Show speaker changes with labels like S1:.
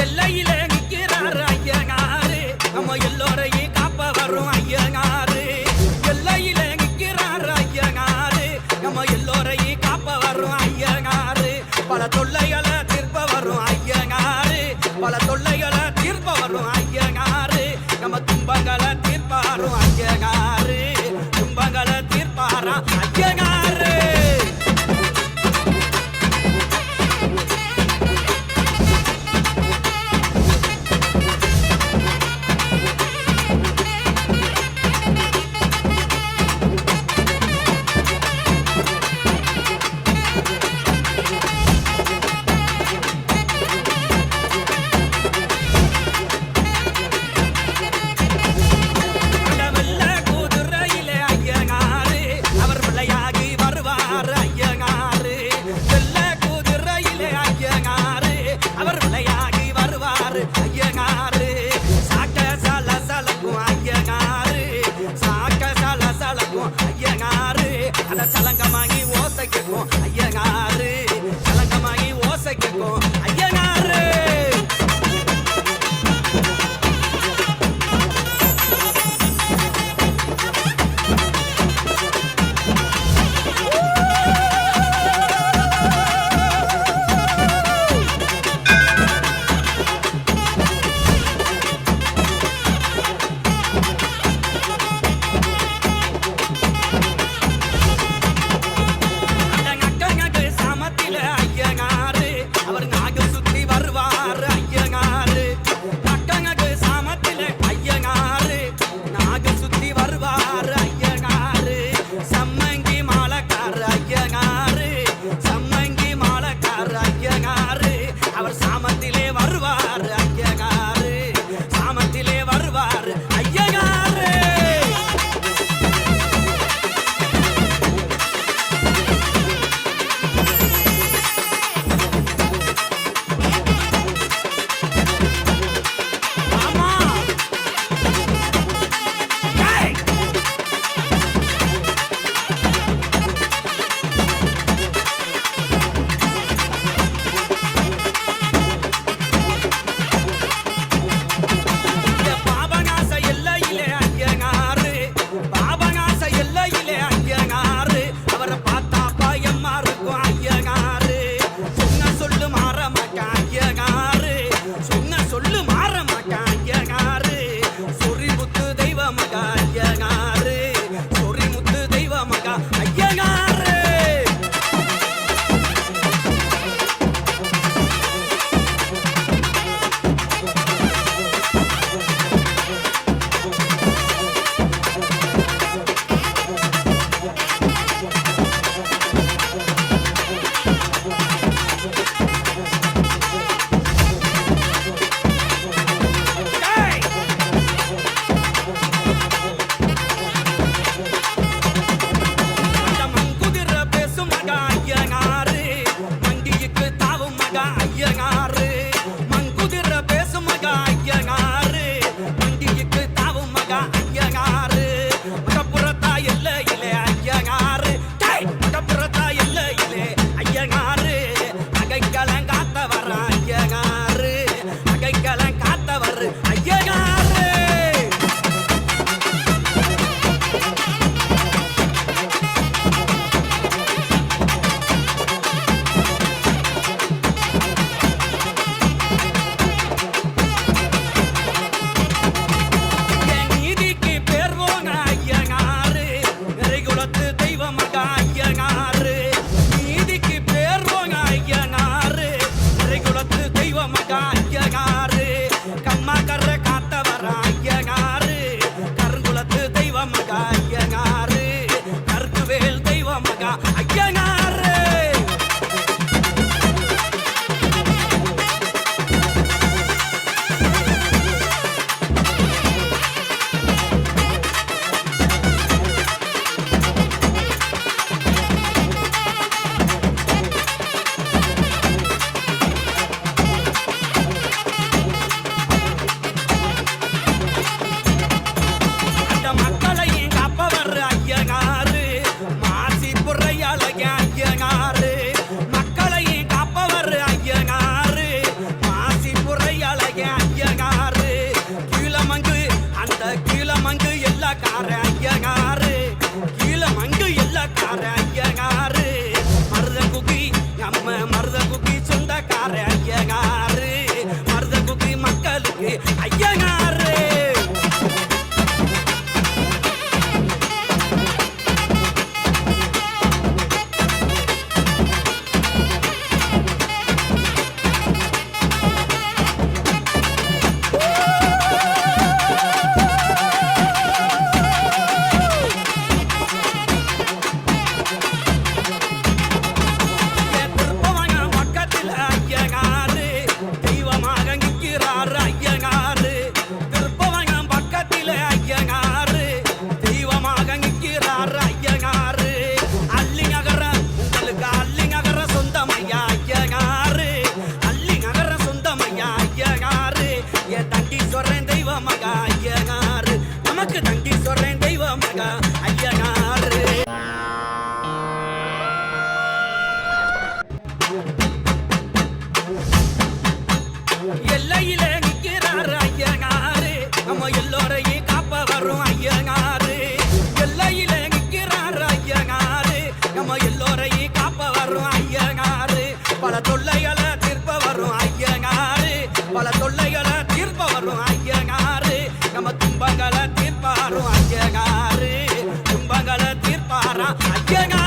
S1: எல்லையில நிக்கிறாரு ஐயனாரு. நம்ம எல்லோரையும் காப்ப வரும் ஐயனாரு. எல்லையில நிக்கிறாரு ஐயனாரு. நம்ம எல்லோரையும் காப்ப வரும் ஐயனாரு. பல தொல்லைகளை திருப்ப வரும் ஐயனாரு. பல தொல்லை sé qué con motherfucker. I gang பல தொல்லைகளை தீர்ப்ப வரும் ஐயனாரு. பல தொல்லைகளை தீர்ப்ப வரும் ஐயனாரு. நம்ம துன்பங்களை தீர்ப்பாரும் ஐயனாரு. துன்பங்களை தீர்ப்பாராம் ஐயனாரு.